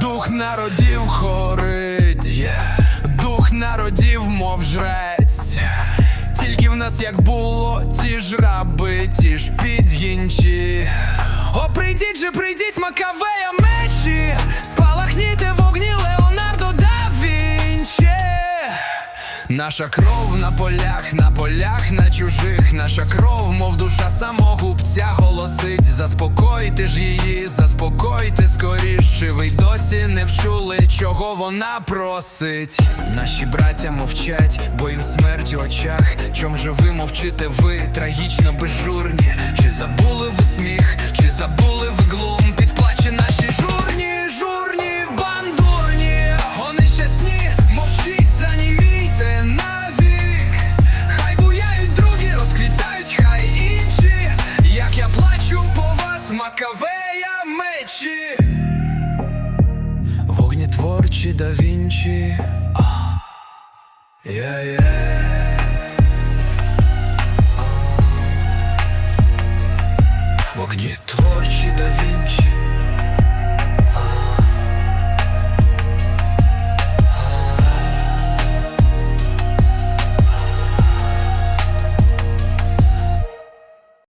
Дух народів хорить, дух народів, мов жрець. Тільки в нас як було, ті ж раби, ті ж під'їнчі. О, прийдіть же, прийдіть, Макавея мечі, спалахніте вогні Леонардо да Вінчі. Наша кров на полях, на полях, на чужих, наша кров, мов душа самогубця голосить. Заспокойте ж її, заспокойте досі не вчули, чого вона просить? Наші браття мовчать, бо їм смерть у очах. Чом же ви мовчите ви, трагічно безжурні? Чи забули ви сміх, чи забули ви глум? Підплаче наші журні, журні, бандурні, вони щасні, мовчіть, занімійте навік. Хай буяють другі, розквітають, хай інші. Як я плачу по вас, макавея мечі. Вогнітворчі да вінчі. Yeah, Вогнітворчі